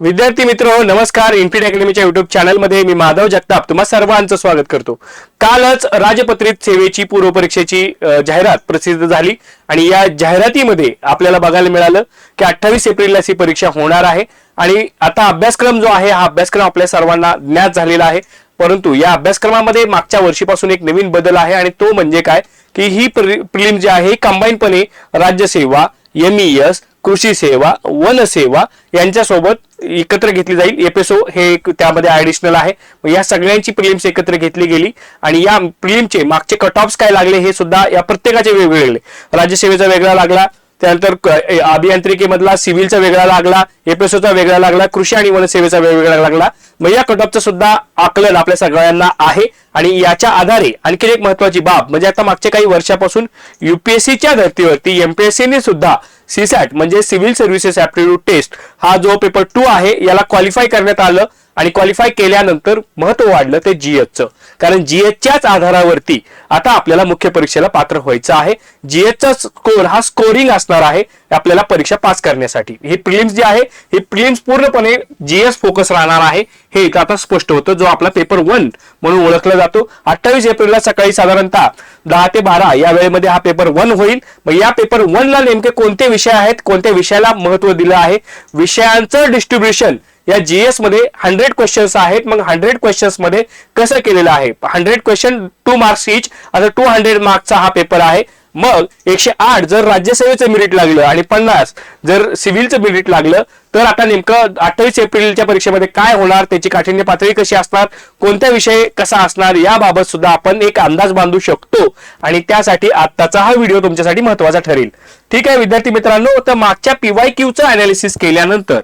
विद्यार्थी मित्र हो नमस्कार. इन्फिट अकॅडमीच्या युट्यूब चॅनलमध्ये मी माधव जगताप. तुम्हा सर्वांचं स्वागत करतो. कालच राजपत्रित सेवेची पूर्व परीक्षेची जाहिरात प्रसिद्ध झाली आणि या जाहिरातीमध्ये आपल्याला बघायला मिळालं की अठ्ठावीस एप्रिलला ही परीक्षा होणार आहे आणि आता अभ्यासक्रम जो आहे हा अभ्यासक्रम आपल्या सर्वांना ज्ञात झालेला आहे. परंतु या अभ्यासक्रमामध्ये मागच्या वर्षीपासून एक नवीन बदल आहे आणि तो म्हणजे काय की ही प्रिलिम जी आहे कंबाईनपणे राज्यसेवा एम एस कृषी सेवा वन सेवा यांच्यासोबत एकत्र घेतली जाईल. एपीएसओ हे एक त्यामध्ये ऍडिशनल आहे. या सगळ्यांची प्रिलिम्स एकत्र घेतली गेली आणि या प्रिलिमचे मागचे कट ऑफ्स काय लागले हे सुद्धा या प्रत्येकाचे वेगवेगळे. राज्यसेवेचा वेगळा लागला त्यानंतर अभियांत्रिकेमधला अभियांत्रिकीमधला सिव्हिलचा वेगळा लागला एपीएसओचा वेगळा लागला कृषी आणि वनसेवेचा वेगवेगळा लागला. मग या कट सुद्धा आकलन आपल्या सगळ्यांना आहे आणि याच्या आधारे आणखी एक महत्वाची बाब म्हणजे आता मागच्या काही वर्षापासून युपीएससीच्या धर्तीवरती एमपीएससीने सुद्धा सीसॅट म्हणजे सिव्हिल सर्व्हिसेस ऍप्टिट्यूड टेस्ट हा जो पेपर टू आहे याला क्वालिफाय करण्यात आलं आणि क्वालिफाय केल्यानंतर महत्त्व वाढलं ते जीएचचं कारण जीएचच्याच आधारावरती आता आपल्याला मुख्य परीक्षेला पात्र व्हायचं आहे. जीएचचा स्कोर हा स्कोरिंग असणार आहे. आपल्याला परीक्षा पास करण्यासाठी. हे प्रिलिम्स जे आहे हे प्रिलिम्स पूर्णपणे जीएस फोकस राहणार आहे. हे इथं आता स्पष्ट होतं जो आपला पेपर वन म्हणून ओळखला जातो. अठ्ठावीस एप्रिलला सकाळी साधारणतः दहा ते बारा या वेळेमध्ये हा पेपर वन होईल. मग या पेपर वनला नेमके कोणते विषय आहेत कोणत्या विषयाला महत्त्व दिलं आहे? विषयांचं डिस्ट्रीब्युशन या जीएसमध्ये हंड्रेड क्वेश्चन्स आहेत. मग हंड्रेड क्वेश्चन्समध्ये कसं केलेलं आहे? Hundred question two marks each आता टू हंड्रेड मार्क्सचा हा पेपर आहे. मग एकशे आठ जर राज्यसेवेचं मेरिट लागलं आणि पन्नास जर सिव्हिलचं मेरिट लागलं तर आता नेमकं अठ्ठावीस एप्रिलच्या परीक्षेमध्ये काय होणार त्याची काठिण्य पातळी कशी असणार कोणत्या विषय कसा असणार याबाबत सुद्धा आपण एक अंदाज बांधू शकतो. आणि त्यासाठी आत्ताचा हा व्हिडिओ तुमच्यासाठी महत्त्वाचा ठरेल. ठीक आहे विद्यार्थी मित्रांनो तर मागच्या पीवाय क्यूचं अनालिसिस केल्यानंतर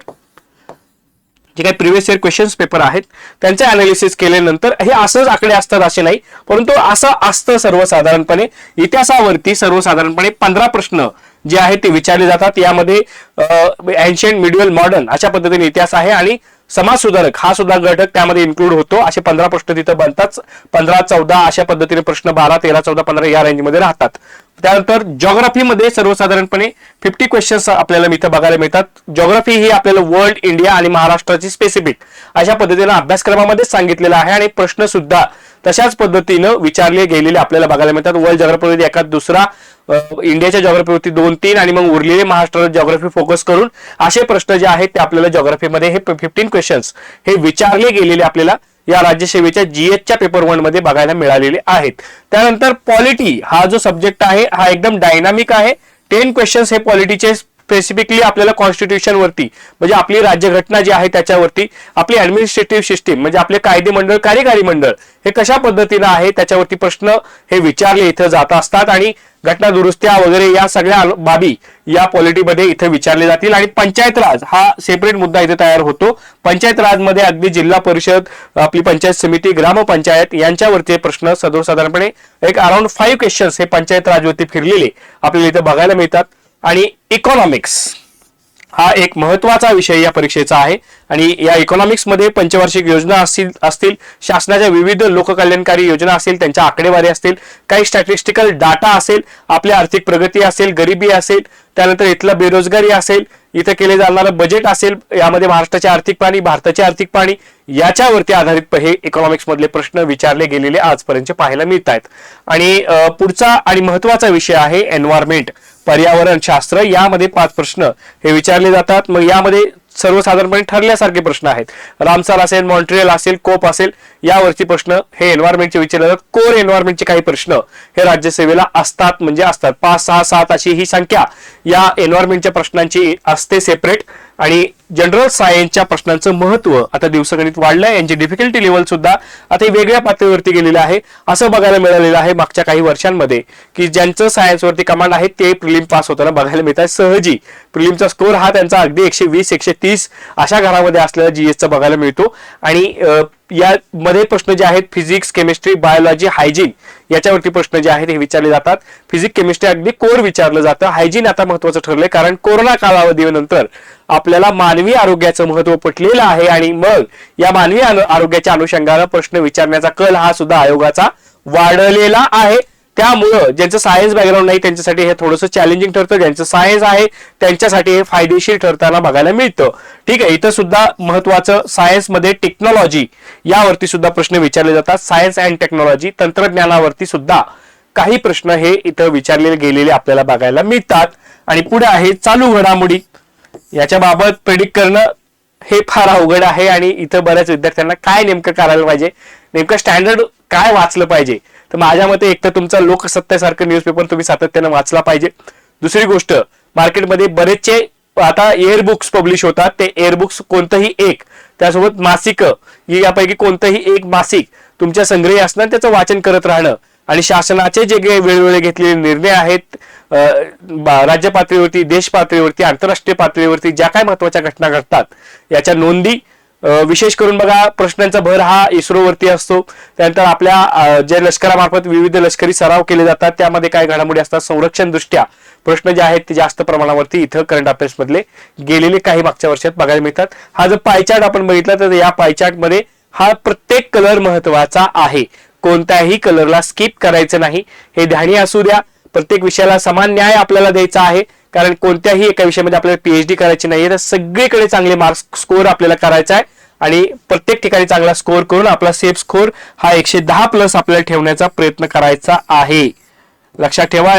जे काही प्रिव्हियस इयर क्वेश्चन्स पेपर आहेत त्यांचे अनालिसिस केल्यानंतर हे असंच आकडे असतात असे नाही परंतु असं असतं सर्वसाधारणपणे. इतिहासावरती सर्वसाधारणपणे पंधरा प्रश्न जे आहेत ते विचारले जातात. यामध्ये एन्शियंट मिडियल मॉडर्न अशा पद्धतीने इतिहास आहे आणि समाजसुधारक हा सुद्धा घटक त्यामध्ये इन्क्लूड होतो. असे पंधरा प्रश्न तिथं बनतात. पंधरा चौदा अशा पद्धतीने प्रश्न बारा तेरा चौदा पंधरा या रेंजमध्ये राहतात. त्यानंतर जॉग्राफीमध्ये सर्वसाधारणपणे फिफ्टी क्वेश्चन्स आपल्याला इथं बघायला मिळतात. जॉग्राफी ही आपल्याला वर्ल्ड इंडिया आणि महाराष्ट्राची स्पेसिफिक अशा पद्धतीने अभ्यासक्रमामध्ये सांगितलेलं आहे आणि प्रश्न सुद्धा तशाच पद्धतीनं विचारले गेलेले आपल्याला बघायला मिळतात. वर्ल्ड जॉग्राफीवरती एखाद दुसरा इंडियाच्या जॉग्राफीवरती दोन तीन आणि मग उरलेले महाराष्ट्र जॉग्राफी फोकस करून असे प्रश्न जे आहेत ते आपल्याला जॉग्राफीमध्ये हे फिफ्टीन क्वेश्चन्स हे विचारले गेलेले आपल्याला या राज्यसेवेच्या जीएचच्या पेपर वनमध्ये बघायला मिळालेले आहेत. त्यानंतर पॉलिटी हा जो सब्जेक्ट आहे हा एकदम डायनामिक आहे. टेन क्वेश्चन्स हे पॉलिटीचे स्पेसिफिकली आपल्याला कॉन्स्टिट्यूशन वरती म्हणजे आपली राज्यघटना जी आहे त्याच्यावरती आपली ऍडमिनिस्ट्रेटिव्ह सिस्टीम म्हणजे आपले कायदे मंडळ कार्यकारी मंडळ हे कशा पद्धतीनं आहे त्याच्यावरती प्रश्न हे विचारले इथं जात असतात आणि घटना दुरुस्त्या वगैरे या सगळ्या बाबी या पॉलिटीमध्ये इथे विचारले जातील. आणि पंचायत राज हा सेपरेट मुद्दा इथे तयार होतो. पंचायत राजमध्ये अगदी जिल्हा परिषद आपली पंचायत समिती ग्रामपंचायत यांच्यावरती प्रश्न सर्वसाधारणपणे एक अराउंड फाईव्ह क्वेश्चन्स हे पंचायत राजवरती फिरलेले आपल्याला इथे बघायला मिळतात. आणि इकॉनॉमिक्स हा एक महत्त्वाचा विषय या परीक्षेचा आहे. आणि या इकॉनॉमिक्समध्ये पंचवार्षिक योजना असतील असतील शासनाच्या विविध लोककल्याणकारी योजना असतील त्यांच्या आकडेवारी असतील काही स्टॅटिस्टिकल डाटा असेल आपली आर्थिक प्रगती असेल गरिबी असेल त्यानंतर इथला बेरोजगारी असेल इथं केले जाणारं बजेट असेल यामध्ये महाराष्ट्राचे आर्थिक पाणी भारताचे आर्थिक पाणी याच्यावरती आधारित हे इकॉनॉमिक्स मधले प्रश्न विचारले गेलेले आजपर्यंत पाहायला मिळत आहेत आणि पुढचा आणि महत्त्वाचा विषय आहे एन्व्हायरमेंट पर्यावरण शास्त्र यामध्ये पाच प्रश्न हे विचारले जातात. मग यामध्ये सर्वसाधारणपणे ठरल्यासारखे प्रश्न आहेत. रामसार असेल मॉन्ट्रियल असेल कोप असेल यावरती प्रश्न हे एन्व्हायरमेंटचे विचारले जातात. कोर एन्व्हायरमेंटचे काही प्रश्न हे राज्यसेवेला असतात म्हणजे असतात. पाच सहा सात अशी ही संख्या या एन्व्हायरमेंटच्या प्रश्नांची असते सेपरेट आणि जनरल सायन्सच्या प्रश्नांचं महत्त्व आता दिवसगणित वाढलंय. यांची डिफिकल्टी लेवल सुद्धा आता वेगळ्या पातळीवरती गेलेलं आहे. असं बघायला मिळालेलं आहे मागच्या काही वर्षांमध्ये की ज्यांचं सायन्सवरती कमांड आहे ते प्रिलिम पास होताना बघायला मिळत आहे सहजी प्रिलिमचा स्कोर हा त्यांचा अगदी एकशे वीस एकशे तीस अशा घरामध्ये असलेला जीएसचा बघायला मिळतो. आणि यामध्ये प्रश्न जे आहेत फिजिक्स केमिस्ट्री बायोलॉजी हायजीन याच्यावरती प्रश्न जे आहेत हे विचारले जातात. फिजिक्स केमिस्ट्री अगदी कोर विचारलं जातं. हायजीन आता महत्वाचं ठरलंय कारण कोरोना कालावधीनंतर आपल्याला मानवी आरोग्याचं महत्त्व पटलेलं आहे आणि मग या मानवी आरोग्याच्या अनुषंगानं प्रश्न विचारण्याचा कल हा सुद्धा आयोगाचा वाढलेला आहे. त्यामुळं ज्यांचं सायन्स बॅकग्राऊंड नाही त्यांच्यासाठी हे थोडंसं चॅलेंजिंग ठरतं. ज्यांचं सायन्स आहे त्यांच्यासाठी हे फायदेशीर ठरताना बघायला मिळतं. ठीक आहे इथं सुद्धा महत्वाचं सायन्समध्ये टेक्नॉलॉजी यावरती सुद्धा प्रश्न विचारले जातात. सायन्स अँड टेक्नॉलॉजी तंत्रज्ञानावरती सुद्धा काही प्रश्न हे इथं विचारले गेलेले आपल्याला बघायला मिळतात. आणि पुढे आहे चालू घडामोडी. याच्या बाबत प्रेडिक्ट करणं हे फार अवघड आहे आणि इथं बऱ्याच विद्यार्थ्यांना काय नेमकं करायला पाहिजे? नेमकं स्टँडर्ड काय वाचलं पाहिजे? तर माझ्या मते एक तर तुमचा लोकसत्तेसारखं न्यूजपेपर तुम्ही सातत्यानं वाचला पाहिजे. दुसरी गोष्ट मार्केटमध्ये बरेचसे आता एअर बुक्स पब्लिश होतात. ते एअर बुक्स कोणतंही एक त्यासोबत मासिक यापैकी कोणतंही एक मासिक तुमच्या संग्रही असणार त्याचं वाचन करत राहणं. आणि शासनाचे जे काही वेळोवेळी घेतलेले निर्णय आहेत राज्य पातळीवरती देश पातळीवरती आंतरराष्ट्रीय पातळीवरती ज्या काय महत्त्वाच्या घटना घडतात याच्या नोंदी विशेष करून बघा प्रश्नांचा भर हा इस्रोवरती असतो. त्यानंतर आपल्या ज्या जे लष्करामार्फत विविध लष्करी सराव केले जातात त्यामध्ये काय घडामोडी असतात. संरक्षण दृष्ट्या प्रश्न जे आहेत ते जास्त प्रमाणावरती इथं करंट अफेअर्स मधले गेलेले काही मागच्या वर्षात बघायला मिळतात. हा जर पायचार्ट आपण बघितला तर या पायचार्टमध्ये हा प्रत्येक कलर महत्त्वाचा आहे. कोणत्याही कलरला स्किप करायचं नाही. हे ध्यानी असू द्या. प्रत्येक विषयाला समान न्याय आपल्याला द्यायचा आहे. कारण कोणत्याही एका विषयामध्ये आपल्याला पीएचडी करायची नाही तर सगळीकडे चांगले मार्क्स स्कोर आपल्याला करायचा आहे. आणि प्रत्येक ठिकाणी चांगला स्कोर करून आपला सेफ स्कोर हा एकशे दहा प्लस आपल्याला ठेवण्याचा प्रयत्न करायचा आहे. लक्षात ठेवा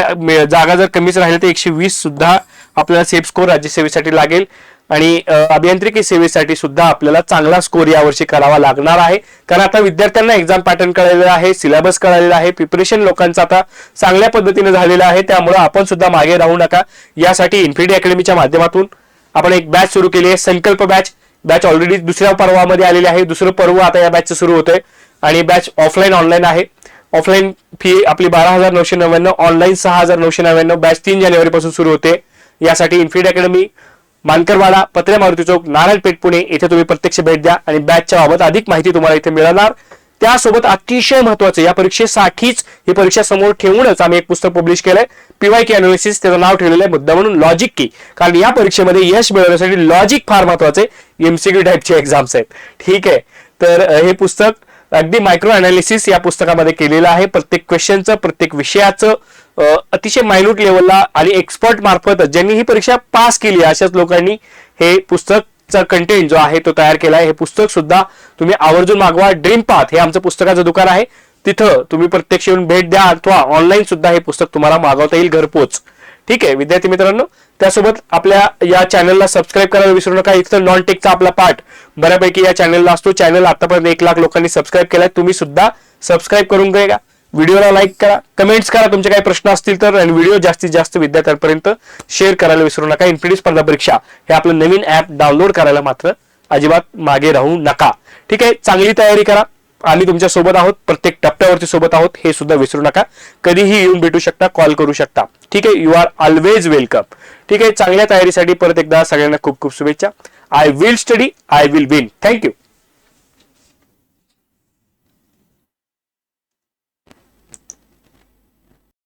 जागा जर कमीच राहिली तर एकशे वीस सुद्धा आपल्याला सेफ स्कोर राज्यसेवेसाठी लागेल. आणि अभियांत्रिकी सेवेसाठी सुद्धा आपल्याला चांगला स्कोर यावर्षी करावा लागणार आहे. कारण आता विद्यार्थ्यांना एक्झाम पॅटर्न कळलेलं आहे सिलेबस कळलेला आहे प्रिपरेशन लोकांचं आता चांगल्या पद्धतीने झालेलं आहे. त्यामुळे आपण सुद्धा मागे राहू नका. यासाठी इन्फिनिटी अकॅडमीच्या माध्यमातून आपण एक बॅच सुरू केली आहे संकल्प बॅच बॅच ऑलरेडी दुसऱ्या पर्वामध्ये आलेली आहे. दुसरं पर्व आता या बॅचचं सुरू होतंय. आणि बॅच ऑफलाईन ऑनलाईन आहे. ऑफलाईन फी आपली बारा हजार नऊशे नव्याण्णव ऑनलाईन सहा हजार नऊशे नव्याण्णव बॅच तीन जानेवारीपासून सुरू होते. यासाठी इन्फिनिटी अकॅडमी मानकरवाडा पत्रे मारुती चौक नारायणपेठ पुणे. येथे तुम्ही प्रत्यक्ष भेट द्या आणि बॅचच्या बाबत अधिक माहिती तुम्हाला इथे मिळणार. त्यासोबत अतिशय महत्वाचं या परीक्षेसाठीच ही परीक्षा समोर ठेवूनच आम्ही एक पुस्तक पब्लिश केलंय. पीवाय के अनालिसिस त्याचं नाव ठेवलेलं आहे मुद्दा म्हणून लॉजिक की. कारण या परीक्षेमध्ये यश मिळवण्यासाठी लॉजिक फार महत्वाचं आहे. एमसीक्यू टाईपचे एक्झाम्स आहेत. ठीक आहे. तर हे पुस्तक अगदी मायक्रो अनालिसिस या पुस्तकामध्ये केलेलं आहे. प्रत्येक क्वेश्चनचं प्रत्येक विषयाचं अतिशय मायन्यूट लेवलला आणि एक्सपर्ट मार्फत ज्यांनी ही परीक्षा पास केली अशाच लोकांनी हे पुस्तकचा कंटेंट जो आहे तो तयार केला आहे. हे पुस्तक सुद्धा तुम्ही आवर्जून मागवा. ड्रीम पाथ हे आमचं पुस्तकाचं दुकान आहे. तिथं तुम्ही प्रत्यक्ष येऊन भेट द्या अथवा ऑनलाईन सुद्धा हे पुस्तक तुम्हाला मागवता येईल. घरपोच. ठीक आहे विद्यार्थी मित्रांनो त्यासोबत आपल्या या चॅनलला सबस्क्राईब करायला विसरू नका. इथं नॉन टेकचा आपला पार्ट बऱ्यापैकी या चॅनलला असतो. चॅनल आतापर्यंत एक लाख लोकांनी सबस्क्राईब केलाय. तुम्ही सुद्धा सबस्क्राईब करून घ्या. व्हिडिओला लाईक करा. कमेंट्स करा. तुमचे काही प्रश्न असतील तर आणि व्हिडिओ जास्तीत जास्त विद्यार्थ्यांपर्यंत शेअर करायला विसरू नका. इन्फिडी स्पर्धा परीक्षा हे आपलं नवीन ऍप डाउनलोड करायला मात्र अजिबात मागे राहू नका. ठीक आहे चांगली तयारी करा. आम्ही तुमच्यासोबत आहोत प्रत्येक टप्प्यावरती सोबत आहोत हे सुद्धा विसरू नका. कधीही येऊन भेटू शकता कॉल करू शकता. ठीक आहे यू आर ऑलवेज वेलकम ठीक आहे चांगल्या तयारीसाठी परत एकदा सगळ्यांना खूप खूप शुभेच्छा. I will study I will win thank you